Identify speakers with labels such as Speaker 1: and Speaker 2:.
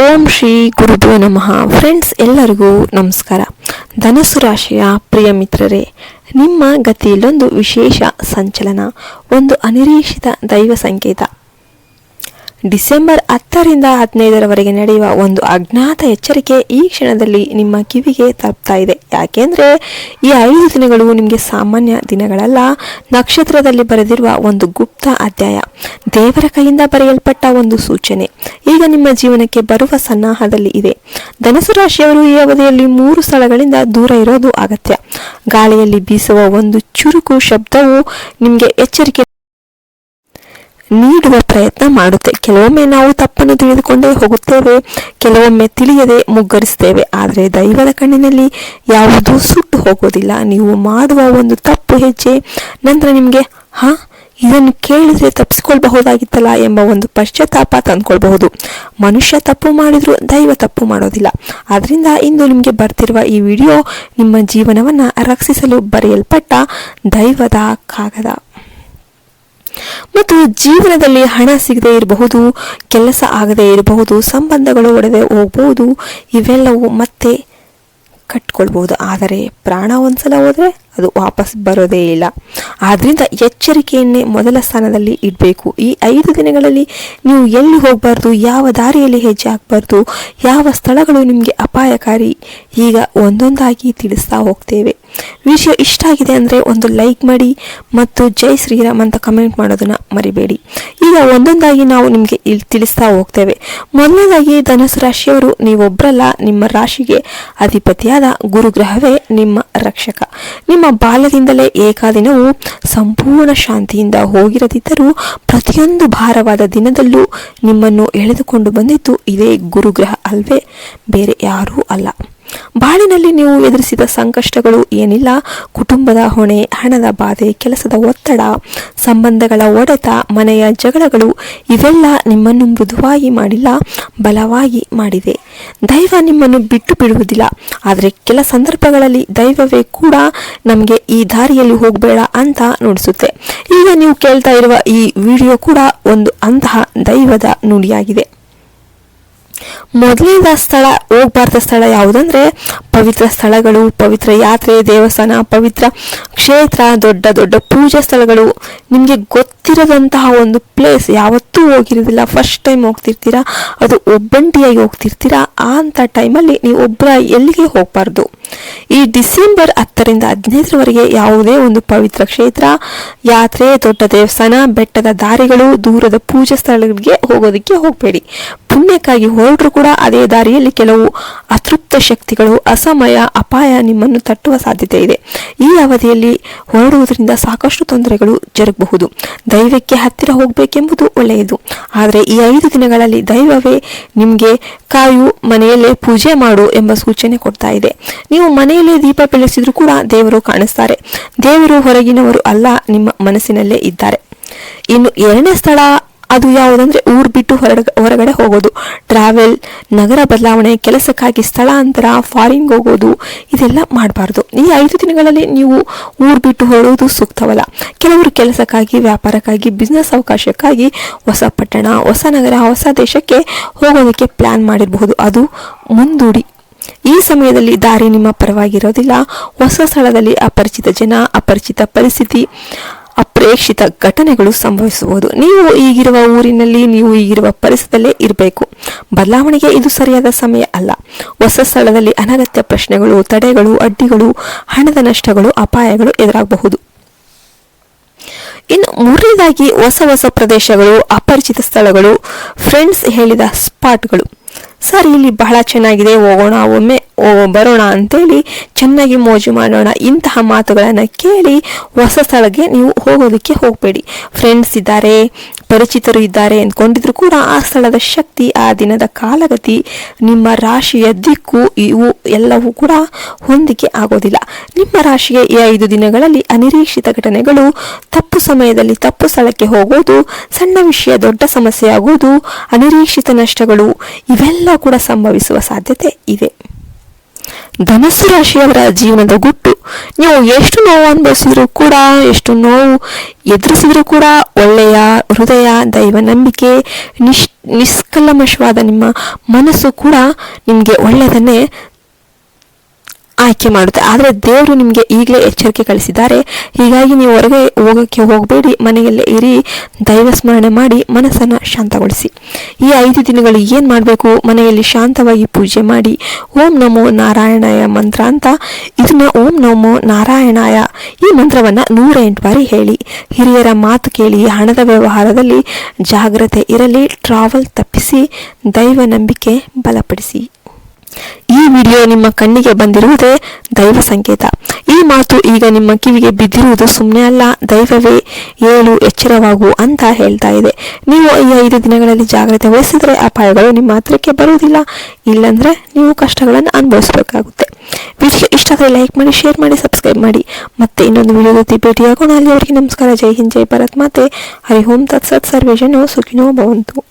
Speaker 1: ಓಂ ಶ್ರೀ ಗುರುಭ್ಯೋ ನಮಃ. ಫ್ರೆಂಡ್ಸ್ ಎಲ್ಲರಿಗೂ ನಮಸ್ಕಾರ. ಧನಸ್ಸು ರಾಶಿಯ ಪ್ರಿಯ ಮಿತ್ರರೇ, ನಿಮ್ಮ ಗತಿಯಲ್ಲೊಂದು ವಿಶೇಷ ಸಂಚಲನ, ಒಂದು ಅನಿರೀಕ್ಷಿತ ದೈವ ಸಂಕೇತ. ಡಿಸೆಂಬರ್ ಹತ್ತರಿಂದ ಹದಿನೈದರವರೆಗೆ ನಡೆಯುವ ಒಂದು ಅಜ್ಞಾತ ಎಚ್ಚರಿಕೆ ಈ ಕ್ಷಣದಲ್ಲಿ ನಿಮ್ಮ ಕಿವಿಗೆ ತಲುಪ್ತಾ ಇದೆ. ಯಾಕೆಂದರೆ ಈ ಐದು ದಿನಗಳು ನಿಮಗೆ ಸಾಮಾನ್ಯ ದಿನಗಳಲ್ಲ, ನಕ್ಷತ್ರದಲ್ಲಿ ಬರೆದಿರುವ ಒಂದು ಗುಪ್ತ ಅಧ್ಯಾಯ, ದೇವರ ಕೈಯಿಂದ ಬರೆಯಲ್ಪಟ್ಟ ಒಂದು ಸೂಚನೆ. ಈಗ ನಿಮ್ಮ ಜೀವನಕ್ಕೆ ಬರುವ ಸನ್ನಾಹದಲ್ಲಿ ಇದೆ. ಧನಸು ರಾಶಿಯವರು ಈ ಅವಧಿಯಲ್ಲಿ ಮೂರು ಸ್ಥಳಗಳಿಂದ ದೂರ ಇರೋದು ಅಗತ್ಯ. ಗಾಳಿಯಲ್ಲಿ ಬೀಸುವ ಒಂದು ಚುರುಕು ಶಬ್ದವು ನಿಮಗೆ ಎಚ್ಚರಿಕೆ ನೀಡುವ ಪ್ರಯತ್ನ ಮಾಡುತ್ತೆ. ಕೆಲವೊಮ್ಮೆ ನಾವು ತಪ್ಪನ್ನು ತಿಳಿದುಕೊಂಡೇ ಹೋಗುತ್ತೇವೆ, ಕೆಲವೊಮ್ಮೆ ತಿಳಿಯದೆ ಮುಗ್ಗರಿಸ್ತೇವೆ ಆದರೆ ದೈವದ ಕಣ್ಣಿನಲ್ಲಿ ಯಾವುದೂ ಸುಟ್ಟು ಹೋಗೋದಿಲ್ಲ ನೀವು ಮಾಡುವ ಒಂದು ತಪ್ಪು ಹೆಜ್ಜೆ, ನಂತರ ನಿಮಗೆ, ಹಾ, ಇದನ್ನು ಕೇಳಿದ್ರೆ ತಪ್ಪಿಸ್ಕೊಳ್ಬಹುದಾಗಿತ್ತಲ್ಲ ಎಂಬ ಒಂದು ಪಶ್ಚಾತ್ತಾಪ ತಂದ್ಕೊಳ್ಬಹುದು. ಮನುಷ್ಯ ತಪ್ಪು ಮಾಡಿದರೂ ದೈವ ತಪ್ಪು ಮಾಡೋದಿಲ್ಲ. ಆದ್ದರಿಂದ ಇಂದು ನಿಮಗೆ ಬರ್ತಿರುವ ಈ ವಿಡಿಯೋ ನಿಮ್ಮ ಜೀವನವನ್ನು ರಕ್ಷಿಸಲು ಬರೆಯಲ್ಪಟ್ಟ ದೈವದ ಕಾಗದ. ಮತ್ತು ಜೀವನದಲ್ಲಿ ಹಣ ಸಿಗದೇ ಇರಬಹುದು, ಕೆಲಸ ಆಗದೇ ಇರಬಹುದು, ಸಂಬಂಧಗಳು ಒಡೆದೇ ಹೋಗ್ಬೋದು, ಇವೆಲ್ಲವೂ ಮತ್ತೆ ಕಟ್ಕೊಳ್ಬೋದು. ಆದರೆ ಪ್ರಾಣ ಒಂದ್ಸಲ ಹೋದರೆ ಅದು ವಾಪಸ್ ಬರೋದೇ ಇಲ್ಲ. ಆದ್ದರಿಂದ ಎಚ್ಚರಿಕೆಯನ್ನೇ ಮೊದಲ ಸ್ಥಾನದಲ್ಲಿ ಇಡಬೇಕು. ಈ ಐದು ದಿನಗಳಲ್ಲಿ ನೀವು ಎಲ್ಲಿ ಹೋಗಬಾರ್ದು, ಯಾವ ದಾರಿಯಲ್ಲಿ ಹೆಜ್ಜೆ ಹಾಕಬಾರ್ದು, ಯಾವ ಸ್ಥಳಗಳು ನಿಮಗೆ ಅಪಾಯಕಾರಿ, ಈಗ ಒಂದೊಂದಾಗಿ ತಿಳಿಸ್ತಾ ಹೋಗ್ತೇವೆ. ವಿಷಯ ಇಷ್ಟ ಆಗಿದೆ ಅಂದರೆ ಒಂದು ಲೈಕ್ ಮಾಡಿ ಮತ್ತು ಜೈ ಶ್ರೀರಾಮ್ ಅಂತ ಕಮೆಂಟ್ ಮಾಡೋದನ್ನ ಮರಿಬೇಡಿ. ಈಗ ಒಂದೊಂದಾಗಿ ನಾವು ನಿಮಗೆ ಇಲ್ಲಿ ತಿಳಿಸ್ತಾ ಹೋಗ್ತೇವೆ. ಮೊದಲನೇದಾಗಿ ಧನುಸು ರಾಶಿಯವರು ನೀವೊಬ್ಬರಲ್ಲ ನಿಮ್ಮ ರಾಶಿಗೆ ಅಧಿಪತಿಯಾದ ಗುರುಗ್ರಹವೇ ನಿಮ್ಮ ರಕ್ಷಕ. ಬಾಲ್ಯದಿಂದಲೇ ಏಕಾದಿನವು ಸಂಪೂರ್ಣ ಶಾಂತಿಯಿಂದ ಹೋಗಿರದಿದ್ದರೂ ಪ್ರತಿಯೊಂದು ಭಾರವಾದ ದಿನದಲ್ಲೂ ನಿಮ್ಮನ್ನು ಎಳೆದುಕೊಂಡು ಬಂದಿದ್ದು ಇದೇ ಗುರುಗ್ರಹ ಅಲ್ವೇ? ಬೇರೆ ಯಾರೂ ಅಲ್ಲ. ಬಾಳಿನಲ್ಲಿ ನೀವು ಎದುರಿಸಿದ ಸಂಕಷ್ಟಗಳು ಏನಿಲ್ಲ. ಕುಟುಂಬದ ಹೊಣೆ, ಹಣದ ಬಾಧೆ, ಕೆಲಸದ ಒತ್ತಡ, ಸಂಬಂಧಗಳ ಒಡೆತ, ಮನೆಯ ಜಗಳಗಳು, ಇವೆಲ್ಲ ನಿಮ್ಮನ್ನು ಮೃದುವಾಗಿ ಮಾಡಿಲ್ಲ, ಬಲವಾಗಿ ಮಾಡಿದೆ. ದೈವ ನಿಮ್ಮನ್ನು ಬಿಟ್ಟು ಬಿಡುವುದಿಲ್ಲ. ಆದರೆ ಕೆಲ ಸಂದರ್ಭಗಳಲ್ಲಿ ದೈವವೇ ಕೂಡ ನಮಗೆ ಈ ದಾರಿಯಲ್ಲಿ ಹೋಗಬೇಡ ಅಂತ ನುಡಿಸುತ್ತೆ. ಈಗ ನೀವು ಕೇಳ್ತಾ ಇರುವ ಈ ವಿಡಿಯೋ ಕೂಡ ಒಂದು ಅಂತಹ ದೈವದ ನುಡಿಯಾಗಿದೆ. ಮೊದಲನೇದ ಸ್ಥಳ, ಹೋಗ್ಬಾರ್ದ ಸ್ಥಳ ಯಾವುದಂದ್ರೆ ಪವಿತ್ರ ಸ್ಥಳಗಳು, ಪವಿತ್ರ ಯಾತ್ರೆ, ದೇವಸ್ಥಾನ, ಪವಿತ್ರ ಕ್ಷೇತ್ರ, ದೊಡ್ಡ ದೊಡ್ಡ ಪೂಜಾ ಸ್ಥಳಗಳು. ನಿಮಗೆ ಗೊತ್ತಿರದಂತಹ ಒಂದು ಪ್ಲೇಸ್ ಯಾವತ್ತೂ ಹೋಗಿರೋದಿಲ್ಲ. ಫಸ್ಟ್ ಟೈಮ್ ಹೋಗ್ತಿರ್ತೀರಾ? ಅದು ಒಬ್ಬಂಟಿಯಾಗಿ ಹೋಗ್ತಿರ್ತೀರಾ? ಅಂತ ಟೈಮಲ್ಲಿ ನೀವು ಒಬ್ಬರ ಎಲ್ಲಿಗೆ ಹೋಗಬಾರ್ದು? ಈ ಡಿಸೆಂಬರ್ ಹತ್ತರಿಂದ ಹದಿನೈದರವರೆಗೆ ಯಾವುದೇ ಒಂದು ಪವಿತ್ರ ಕ್ಷೇತ್ರ, ಯಾತ್ರೆ, ದೊಡ್ಡ ದೇವಸ್ಥಾನ, ಬೆಟ್ಟದ ದಾರಿಗಳು, ದೂರದ ಪೂಜಾ ಸ್ಥಳಗಳಿಗೆ ಹೋಗೋದಕ್ಕೆ ಹೋಗಬೇಡಿ. ಪುಣ್ಯಕ್ಕಾಗಿ ಹೊರಟರು ಕೂಡ ಅದೇ ದಾರಿಯಲ್ಲಿ ಕೆಲವು ಅತೃಪ್ತ ಶಕ್ತಿಗಳು, ಅಸಮಯ, ಅಪಾಯ ನಿಮ್ಮನ್ನು ತಟ್ಟುವ ಸಾಧ್ಯತೆ ಇದೆ. ಈ ಅವಧಿಯಲ್ಲಿ ಹೊರಡುವುದರಿಂದ ಸಾಕಷ್ಟು ತೊಂದರೆಗಳು ಜರುಗಬಹುದು. ದೈವಕ್ಕೆ ಹತ್ತಿರ ಹೋಗಬೇಕೆಂಬುದು ಒಳ್ಳೆಯದು. ಆದರೆ ಈ ಐದು ದಿನಗಳಲ್ಲಿ ದೈವವೇ ನಿಮಗೆ ಕಾಯು ಮನೆಯಲ್ಲೇ ಪೂಜೆ ಮಾಡು ಎಂಬ ಸೂಚನೆ ಕೊಡ್ತಾ ಇದೆ. ನೀವು ಮನೆಯಲ್ಲೇ ದೀಪ ಬೆಳೆಸಿದ್ರು ಕೂಡ ದೇವರು ಕಾಣಿಸ್ತಾರೆ. ದೇವರು ಹೊರಗಿನವರು ಅಲ್ಲ, ನಿಮ್ಮ ಮನಸ್ಸಿನಲ್ಲೇ ಇದ್ದಾರೆ. ಇನ್ನು ಎರಡನೇ ಸ್ಥಳ ಅದು ಯಾವುದಂದ್ರೆ ಊರ್ ಬಿಟ್ಟು ಹೊರಗ ಹೊರಗಡೆ ಹೋಗೋದು. ಟ್ರಾವೆಲ್ ನಗರ ಬದಲಾವಣೆ, ಕೆಲಸಕ್ಕಾಗಿ ಸ್ಥಳಾಂತರ ಫಾರಿನ್ ಹೋಗೋದು, ಇದೆಲ್ಲ ಮಾಡಬಾರ್ದು. ಈ ಐದು ದಿನಗಳಲ್ಲಿ ನೀವು ಊರ್ ಬಿಟ್ಟು ಹೊರಡುವುದು ಸೂಕ್ತವಲ್ಲ. ಕೆಲವರು ಕೆಲಸಕ್ಕಾಗಿ, ವ್ಯಾಪಾರಕ್ಕಾಗಿ ಬಿಸ್ನೆಸ್ ಅವಕಾಶಕ್ಕಾಗಿ ಹೊಸ ಪಟ್ಟಣ, ಹೊಸ ನಗರ, ಹೊಸ ದೇಶಕ್ಕೆ ಹೋಗೋದಕ್ಕೆ ಪ್ಲಾನ್ ಮಾಡಿರಬಹುದು. ಅದು ಮುಂದೂಡಿ. ಈ ಸಮಯದಲ್ಲಿ ದಾರಿ ನಿಮ್ಮ ಪರವಾಗಿರೋದಿಲ್ಲ. ಹೊಸ ಸ್ಥಳದಲ್ಲಿ ಅಪರಿಚಿತ ಜನ, ಅಪರಿಚಿತ ಪರಿಸ್ಥಿತಿ. ಅಪ್ರೇಕ್ಷಿತ ಘಟನೆಗಳು ಸಂಭವಿಸಬಹುದು ನೀವು ಈಗಿರುವ ಊರಿನಲ್ಲಿ, ನೀವು ಈಗಿರುವ ಪರಿಸರದಲ್ಲೇ ಇರಬೇಕು. ಬದಲಾವಣೆಗೆ ಇದು ಸರಿಯಾದ ಸಮಯ ಅಲ್ಲ. ಹೊಸ ಸ್ಥಳದಲ್ಲಿ ಅನಗತ್ಯ ಪ್ರಶ್ನೆಗಳು, ತಡೆಗಳು, ಅಡ್ಡಿಗಳು, ಹಣದ ನಷ್ಟಗಳು, ಅಪಾಯಗಳು ಎದುರಾಗಬಹುದು. ಇನ್ನು ಮೂರನೇದಾಗಿ ಹೊಸ ಹೊಸ ಪ್ರದೇಶಗಳು, ಅಪರಿಚಿತ ಸ್ಥಳಗಳು ಫ್ರೆಂಡ್ಸ್ ಹೇಳಿದ ಸ್ಪಾಟ್ಗಳು ಸರ್, ಇಲ್ಲಿ ಬಹಳ ಚೆನ್ನಾಗಿದೆ, ಹೋಗೋಣ, ಒಮ್ಮೆ ಬರೋಣ ಅಂತೇಳಿ ಚೆನ್ನಾಗಿ ಮೋಜು ಮಾಡೋಣ. ಇಂತಹ ಮಾತುಗಳನ್ನು ಕೇಳಿ ಹೊಸ ಸ್ಥಳಕ್ಕೆ ನೀವು ಹೋಗೋದಕ್ಕೆ ಹೋಗಬೇಡಿ. ಫ್ರೆಂಡ್ಸ್ ಇದ್ದಾರೆ, ಪರಿಚಿತರು ಇದ್ದಾರೆ ಅಂದ್ಕೊಂಡಿದ್ರು ಕೂಡ ಆ ಸ್ಥಳದ ಶಕ್ತಿ, ಆ ದಿನದ ಕಾಲಗತಿ, ನಿಮ್ಮ ರಾಶಿಯ ದಿಕ್ಕು ಇವು ಎಲ್ಲವೂ ಕೂಡ ಹೊಂದಿಕೆ ಆಗೋದಿಲ್ಲ. ನಿಮ್ಮ ರಾಶಿಗೆ ಈ ಐದು ದಿನಗಳಲ್ಲಿ ಅನಿರೀಕ್ಷಿತ ಘಟನೆಗಳು, ತಪ್ಪು ಸಮಯದಲ್ಲಿ ತಪ್ಪು ಸ್ಥಳಕ್ಕೆ ಹೋಗೋದು, ಸಣ್ಣ ವಿಷಯ ದೊಡ್ಡ ಸಮಸ್ಯೆ ಆಗೋದು, ಅನಿರೀಕ್ಷಿತ ನಷ್ಟಗಳು, ಇವೆಲ್ಲ ಕೂಡ ಸಂಭವಿಸುವ ಸಾಧ್ಯತೆ ಇದೆ. ಧನಸ್ಸು ರಾಶಿಯವರ ಜೀವನದ ಗುಟ್ಟು. ನೀವು ಎಷ್ಟು ನೋವು ಅನುಭವಿಸಿದ್ರು ಕೂಡ, ಎಷ್ಟು ನೋವು ಎದುರಿಸಿದ್ರು ಕೂಡ, ಒಳ್ಳೆಯ ಹೃದಯ, ದೈವ ನಂಬಿಕೆ, ನಿಶ್, ನಿಷ್ಕಲ್ಮಶವಾದ ನಿಮ್ಮ ಮನಸ್ಸು ಕೂಡ ನಿಮಗೆ ಒಳ್ಳೆಯದನ್ನೇ ಆಯ್ಕೆ ಮಾಡುತ್ತೆ. ಆದರೆ ದೇವರು ನಿಮಗೆ ಈಗಲೇ ಎಚ್ಚರಿಕೆ ಕಳಿಸಿದ್ದಾರೆ. ಹೀಗಾಗಿ ನೀವು ಹೊರಗೆ ಹೋಗೋಕ್ಕೆ ಹೋಗಬೇಡಿ. ಮನೆಯಲ್ಲೇ ಇರಿ. ದೈವ ಸ್ಮರಣೆ ಮಾಡಿ ಮನಸ್ಸನ್ನು ಶಾಂತಗೊಳಿಸಿ. ಈ ಐದು ದಿನಗಳು ಏನು ಮಾಡಬೇಕು? ಮನೆಯಲ್ಲಿ ಶಾಂತವಾಗಿ ಪೂಜೆ ಮಾಡಿ. ಓಂ ನಮೋ ನಾರಾಯಣಾಯ ಮಂತ್ರ ಅಂತ ಇದನ್ನ ಓಂ ನಮೋ ನಾರಾಯಣಾಯ ಈ ಮಂತ್ರವನ್ನು ನೂರ ಬಾರಿ ಹೇಳಿ. ಹಿರಿಯರ ಮಾತು ಕೇಳಿ, ಹಣದ ವ್ಯವಹಾರದಲ್ಲಿ ಜಾಗ್ರತೆ ಇರಲಿ ಟ್ರಾವೆಲ್ ತಪ್ಪಿಸಿ, ದೈವ ನಂಬಿಕೆ ಬಲಪಡಿಸಿ. ಈ ವಿಡಿಯೋ ನಿಮ್ಮ ಕಣ್ಣಿಗೆ ಬಂದಿರುವುದೇ ದೈವ ಸಂಕೇತ. ಈ ಮಾತು ಈಗ ನಿಮ್ಮ ಕಿವಿಗೆ ಬಿದ್ದಿರುವುದು ಸುಮ್ಮನೆ ಅಲ್ಲ, ದೈವವೇ, ಏಳು ಎಚ್ಚರವಾಗು ಅಂತ ಹೇಳ್ತಾ ಇದೆ. ನೀವು ಈ ಐದು ದಿನಗಳಲ್ಲಿ ಜಾಗ್ರತೆ ವಹಿಸಿದರೆ ಅಪಾಯಗಳು ನಿಮ್ಮ ಹತ್ರಕ್ಕೆ ಬರುವುದಿಲ್ಲ. ಇಲ್ಲಂದ್ರೆ ನೀವು ಕಷ್ಟಗಳನ್ನು ಅನುಭವಿಸಬೇಕಾಗುತ್ತೆ. ವಿಡಿಯೋ ಇಷ್ಟ ಆದರೆ ಲೈಕ್ ಮಾಡಿ, ಶೇರ್ ಮಾಡಿ, ಸಬ್ಸ್ಕ್ರೈಬ್ ಮಾಡಿ. ಮತ್ತೆ ಇನ್ನೊಂದು ವಿಡಿಯೋ ಜೊತೆ ಭೇಟಿಯಾಗೋಣ. ಅಲ್ಲಿವರೆಗೆ ನಮಸ್ಕಾರ. ಜೈ ಹಿಂದ್, ಜೈ ಭರತ್ ಮಾತೆ. ಹರಿ ಓಂ, ತತ್ಸತ್ ಸರ್ವೇಜನೋ ಸುಖಿನೋ ಭವಂತು.